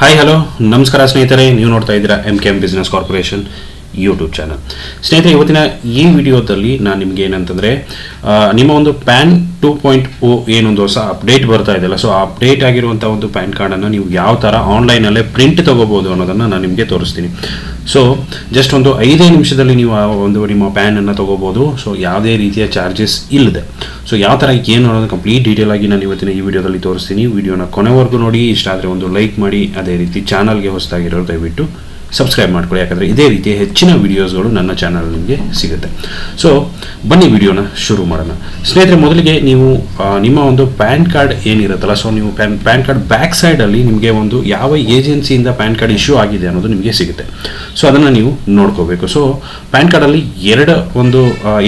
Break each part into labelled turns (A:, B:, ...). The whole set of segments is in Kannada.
A: ಹಾಯ್ ಹಲೋ ನಮಸ್ಕಾರ ಸ್ನೇಹಿತರೆ, ನೀವು ನೋಡ್ತಾ ಇದ್ದೀರಾ M K M business corporation YouTube channel ಸ್ನೇಹಿತರೆ, ಇವತ್ತಿನ ಈ ವಿಡಿಯೋದಲ್ಲಿ ನಾನು ನಿಮಗೆ ಏನಂತಂದರೆ ನಿಮ್ಮ ಒಂದು ಪ್ಯಾನ್ ಟೂ ಪಾಯಿಂಟ್ ಓ ಏನೊಂದು ಹೊಸ ಅಪ್ಡೇಟ್ ಬರ್ತಾ ಇದೆಯಲ್ಲ ಸೊ ಅಪ್ಡೇಟ್ ಆಗಿರುವಂಥ ಒಂದು ಪ್ಯಾನ್ ಕಾರ್ಡನ್ನು ನೀವು ಯಾವ ಥರ ಆನ್ಲೈನಲ್ಲೇ ಪ್ರಿಂಟ್ ತೊಗೋಬೋದು ಅನ್ನೋದನ್ನು ನಾನು ನಿಮಗೆ ತೋರಿಸ್ತೀನಿ. ಸೊ ಜಸ್ಟ್ ಒಂದು ಐದೇ ನಿಮಿಷದಲ್ಲಿ ನೀವು ಆ ಒಂದು ನಿಮ್ಮ ಪ್ಯಾನನ್ನು ತೊಗೋಬೋದು. ಸೊ ಯಾವುದೇ ರೀತಿಯ ಚಾರ್ಜಸ್ ಇಲ್ಲದೆ. ಸೊ ಯಾವ ಥರ ಏನು ಅನ್ನೋದು ಕಂಪ್ಲೀಟ್ ಡೀಟೇಲ್ ಆಗಿ ನಾನು ಇವತ್ತಿನ ಈ ವಿಡಿಯೋದಲ್ಲಿ ತೋರಿಸ್ತೀನಿ. ವಿಡಿಯೋನ ಕೊನೆವರೆಗೂ ನೋಡಿ. ಇಷ್ಟ ಆದರೆ ಒಂದು ಲೈಕ್ ಮಾಡಿ. ಅದೇ ರೀತಿ ಚಾನಲ್ಗೆ ಹೊಸದಾಗಿರೋರು ದಯವಿಟ್ಟು ಸಬ್ಸ್ಕ್ರೈಬ್ ಮಾಡ್ಕೊಳ್ಳಿ, ಯಾಕಂದರೆ ಇದೇ ರೀತಿಯ ಹೆಚ್ಚಿನ ವಿಡಿಯೋಸ್ಗಳು ನನ್ನ ಚಾನಲ್ ನಿಮಗೆ ಸಿಗುತ್ತೆ. ಸೊ ಬನ್ನಿ ವಿಡಿಯೋನ ಶುರು ಮಾಡೋಣ. ಸ್ನೇಹಿತರೆ, ಮೊದಲಿಗೆ ನೀವು ನಿಮ್ಮ ಒಂದು ಪ್ಯಾನ್ ಕಾರ್ಡ್ ಏನಿರುತ್ತಲ್ಲ ಸೊ ನೀವು ಪ್ಯಾನ್ ಪ್ಯಾನ್ ಕಾರ್ಡ್ ಬ್ಯಾಕ್ ಸೈಡಲ್ಲಿ ನಿಮಗೆ ಒಂದು ಯಾವ ಏಜೆನ್ಸಿಯಿಂದ ಪ್ಯಾನ್ ಕಾರ್ಡ್ ಇಶ್ಯೂ ಆಗಿದೆ ಅನ್ನೋದು ನಿಮಗೆ ಸಿಗುತ್ತೆ. ಸೊ ಅದನ್ನು ನೀವು ನೋಡ್ಕೋಬೇಕು. ಸೊ ಪ್ಯಾನ್ ಕಾರ್ಡಲ್ಲಿ ಎರಡು ಒಂದು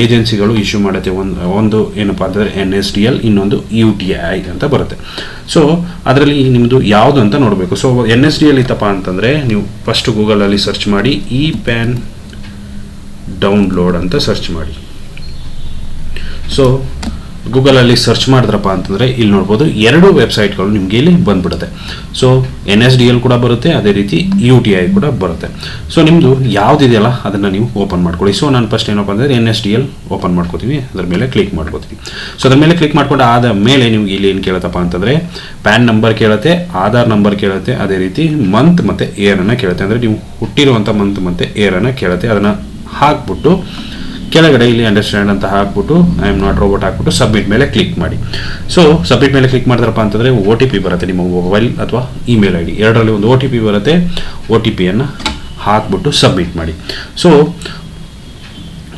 A: ಏಜೆನ್ಸಿಗಳು ಇಶ್ಯೂ ಮಾಡುತ್ತೆ. ಒಂದು ಒಂದು ಏನಪ್ಪ ಅಂತಂದರೆ ಎನ್ ಎಸ್ ಡಿ ಎಲ್ ಇನ್ನೊಂದು ಯು ಟಿ ಐ ಅಂತ ಬರುತ್ತೆ. ಸೊ ಅದರಲ್ಲಿ ನಿಮ್ಮದು ಯಾವುದು ಅಂತ ನೋಡಬೇಕು. ಸೊ ಎನ್ ಎಸ್ ಡಿ ಇತ್ತಪ್ಪ ಅಂತಂದರೆ ನೀವು ಫಸ್ಟ್ ಗೂಗಲಲ್ಲಿ ಸರ್ಚ್ ಮಾಡಿ ಇ ಪ್ಯಾನ್ ಡೌನ್ಲೋಡ್ ಅಂತ ಸರ್ಚ್ ಮಾಡಿ. ಸೊ ಗೂಗಲಲ್ಲಿ ಸರ್ಚ್ ಮಾಡಿದ್ರಪ್ಪ ಅಂತಂದರೆ ಇಲ್ಲಿ ನೋಡ್ಬೋದು ಎರಡು ವೆಬ್ಸೈಟ್ಗಳು ನಿಮಗೆ ಇಲ್ಲಿ ಬಂದ್ಬಿಡುತ್ತೆ. So N S D L ಕೂಡ ಬರುತ್ತೆ, ಅದೇ ರೀತಿ ಯು ಟಿ ಐ ಕೂಡ ಬರುತ್ತೆ. ಸೊ ನಿಮ್ಮದು ಯಾವುದಿದೆಯಲ್ಲ ಅದನ್ನು ನೀವು ಓಪನ್ ಮಾಡ್ಕೊಳ್ಳಿ. ಸೊ ನಾನು ಫಸ್ಟ್ ಏನಪ್ಪ ಅಂದರೆ N S D L open ಮಾಡ್ಕೋತೀವಿ, ಅದ್ರ ಮೇಲೆ ಕ್ಲಿಕ್ ಮಾಡ್ಕೋತೀವಿ. ಸೊ ಅದ್ರ ಮೇಲೆ ಕ್ಲಿಕ್ ಮಾಡ್ಕೊಂಡು ಆದ ಮೇಲೆ ನಿಮ್ಗೆ ಇಲ್ಲಿ ಏನು ಕೇಳುತ್ತಪ್ಪ ಅಂತಂದರೆ ಪ್ಯಾನ್ ನಂಬರ್ ಕೇಳುತ್ತೆ, ಆಧಾರ್ ನಂಬರ್ ಕೇಳುತ್ತೆ, ಅದೇ ರೀತಿ ಮಂತ್ ಮತ್ತು ಏರನ್ನು ಕೇಳುತ್ತೆ. ಅಂದರೆ ನೀವು ಹುಟ್ಟಿರುವಂಥ ಮಂತ್ ಮತ್ತು ಏರನ್ನು ಕೇಳುತ್ತೆ. ಅದನ್ನು ಹಾಕ್ಬಿಟ್ಟು ಕೆಳಗಡೆ ಇಲ್ಲಿ ಅಂಡರ್ಸ್ಟ್ಯಾಂಡ್ ಅಂತ ಹಾಕ್ಬಿಟ್ಟು ಐ ಆಮ್ ನಾಟ್ ರೋಬೋಟ್ ಹಾಕ್ಬಿಟ್ಟು ಸಬ್ಮಿಟ್ ಮೇಲೆ ಕ್ಲಿಕ್ ಮಾಡಿ. ಸೊ ಸಬ್ಮಿಟ್ ಮೇಲೆ ಕ್ಲಿಕ್ ಮಾಡಿದ್ರಪ್ಪ ಅಂತಂದರೆ ಓ ಟಿ ಪಿ ಬರುತ್ತೆ ನಿಮ್ಮ ಮೊಬೈಲ್ ಅಥವಾ ಇಮೇಲ್ ಐ ಡಿ ಎರಡರಲ್ಲಿ ಒಂದು ಒ ಟಿ ಪಿ ಬರುತ್ತೆ ಒ ಟಿ ಪಿಯನ್ನು ಹಾಕ್ಬಿಟ್ಟು ಸಬ್ಮಿಟ್ ಮಾಡಿ. ಸೊ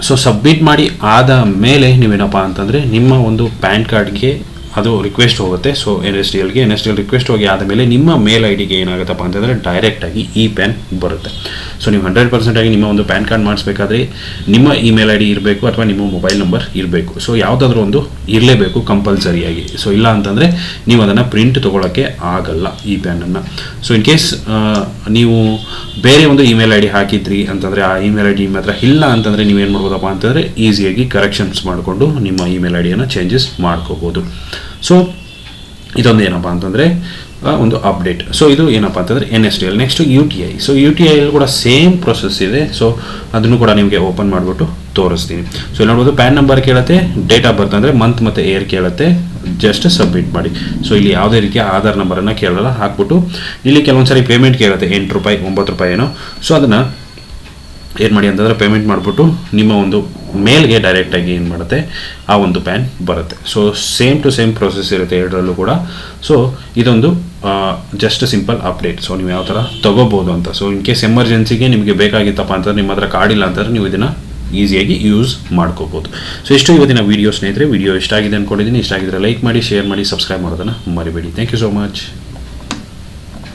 A: ಸೊ ಸಬ್ಮಿಟ್ ಮಾಡಿ ಆದ ಮೇಲೆ ನೀವೇನಪ್ಪ ಅಂತಂದರೆ ನಿಮ್ಮ ಒಂದು ಪ್ಯಾನ್ ಕಾರ್ಡ್ಗೆ ಅದು ರಿಕ್ವೆಸ್ಟ್ ಹೋಗುತ್ತೆ. So N S D ಎಲ್ಗೆ N S D L request ಹೋಗಿ ಆದಮೇಲೆ ನಿಮ್ಮ ಮೇಲ್ ಐ ಡಿಗೆ ಏನಾಗುತ್ತಪ್ಪ ಅಂತಂದರೆ ಡೈರೆಕ್ಟಾಗಿ ಇ ಪ್ಯಾನ್ ಬರುತ್ತೆ. ಸೊ ನೀವು ಹಂಡ್ರೆಡ್ ಪರ್ಸೆಂಟಾಗಿ ನಿಮ್ಮ ಒಂದು ಪ್ಯಾನ್ ಕಾರ್ಡ್ ಮಾಡಿಸ್ಬೇಕಾದ್ರೆ ನಿಮ್ಮ ಇಮೇಲ್ ಐ ಡಿ ಇರಬೇಕು ಅಥವಾ ನಿಮ್ಮ ಮೊಬೈಲ್ ನಂಬರ್ ಇರಬೇಕು. ಸೊ ಯಾವುದಾದ್ರೂ ಒಂದು ಇರಲೇಬೇಕು ಕಂಪಲ್ಸರಿಯಾಗಿ. ಸೊ ಇಲ್ಲ ಅಂತಂದರೆ ನೀವು ಅದನ್ನು ಪ್ರಿಂಟ್ ತೊಗೊಳಕ್ಕೆ ಆಗಲ್ಲ ಈ ಪ್ಯಾನನ್ನು ಸೊ ಇನ್ ಕೇಸ್ ನೀವು ಬೇರೆ ಒಂದು ಇಮೇಲ್ ಐ ಡಿ ಹಾಕಿದ್ರಿ ಅಂತಂದರೆ ಆ ಇಮೇಲ್ ಐ ಡಿ ನಿಮ್ಮ ಹತ್ರ ಇಲ್ಲ ಅಂತಂದರೆ ನೀವೇನು ಮಾಡ್ಬೋದಪ್ಪ ಅಂತಂದರೆ ಈಸಿಯಾಗಿ ಕರೆಕ್ಷನ್ಸ್ ಮಾಡಿಕೊಂಡು ನಿಮ್ಮ ಇಮೇಲ್ ಐ ಡಿಯನ್ನು ಚೇಂಜಸ್ ಮಾಡ್ಕೋಬೋದು. ಸೊ ಇದೊಂದು ಏನಪ್ಪ ಅಂತಂದರೆ ಒಂದು ಅಪ್ಡೇಟ್ ಸೊ ಇದು ಏನಪ್ಪ ಅಂತಂದರೆ N S D L next U T I so U T I ಕೂಡ ಸೇಮ್ ಪ್ರೊಸೆಸ್ ಇದೆ. ಸೊ ಅದನ್ನು ಕೂಡ ನಿಮಗೆ ಓಪನ್ ಮಾಡಿಬಿಟ್ಟು ತೋರಿಸ್ತೀನಿ. ಸೊ ಇಲ್ಲಿ ನೋಡ್ಬೋದು ಪ್ಯಾನ್ ನಂಬರ್ ಕೇಳುತ್ತೆ ಡೇಟ್ ಆಫ್ ಬರ್ತ್ ಅಂದರೆ ಮಂತ್ ಮತ್ತು ಏರ್ ಕೇಳುತ್ತೆ. ಜಸ್ಟ್ ಸಬ್ಮಿಟ್ ಮಾಡಿ. ಸೊ ಇಲ್ಲಿ ಯಾವುದೇ ರೀತಿಯ ಆಧಾರ್ ನಂಬರನ್ನು ಕೇಳಲ್ಲ, ಹಾಕ್ಬಿಟ್ಟು. ಇಲ್ಲಿ ಕೆಲವೊಂದು ಸಾರಿ ಪೇಮೆಂಟ್ ಕೇಳುತ್ತೆ, ಎಂಟು ರೂಪಾಯಿ, ಒಂಬತ್ತು ರೂಪಾಯಿ ಏನೋ. ಸೊ ಅದನ್ನು ಏನು ಮಾಡಿ ಅಂತಂದರೆ ಪೇಮೆಂಟ್ ಮಾಡಿಬಿಟ್ಟು ನಿಮ್ಮ ಒಂದು ಮೇಲ್ಗೆ ಡೈರೆಕ್ಟಾಗಿ ಏನು ಮಾಡುತ್ತೆ? ಆ ಒಂದು ಪ್ಯಾನ್ ಬರುತ್ತೆ. So same to same process ಇರುತ್ತೆ ಎರಡರಲ್ಲೂ ಕೂಡ. ಸೊ ಇದೊಂದು ಜಸ್ಟ್ ಸಿಂಪಲ್ ಅಪ್ಡೇಟ್ ಸೊ ನೀವು ಯಾವ ಥರ ತೊಗೋಬೋದು ಅಂತ. ಸೊ ಇನ್ ಕೇಸ್ ಎಮರ್ಜೆನ್ಸಿಗೆ ನಿಮಗೆ ಬೇಕಾಗಿತ್ತಪ್ಪ ಅಂತಂದ್ರೆ ನಿಮ್ಮ ಹತ್ರ ಕಾರ್ಡ್ ಇಲ್ಲ ಅಂತಂದ್ರೆ ನೀವು ಇದನ್ನು ಈಸಿಯಾಗಿ ಯೂಸ್ ಮಾಡ್ಕೋಬೋದು. ಸೊ ಇಷ್ಟು ಇವತ್ತಿನ ವೀಡಿಯೋ ಸ್ನೇಹಿತರೆ. ವಿಡಿಯೋ ಇಷ್ಟ ಆಗಿದೆ ಅಂದ್ಕೊಂಡಿದ್ದೀನಿ ಇಷ್ಟ ಆಗಿದ್ರೆ ಲೈಕ್ ಮಾಡಿ ಶೇರ್ ಮಾಡಿ ಸಬ್ಸ್ಕ್ರೈಬ್ ಮಾಡೋದನ್ನು ಮರಿಬೇಡಿ. Thank you so much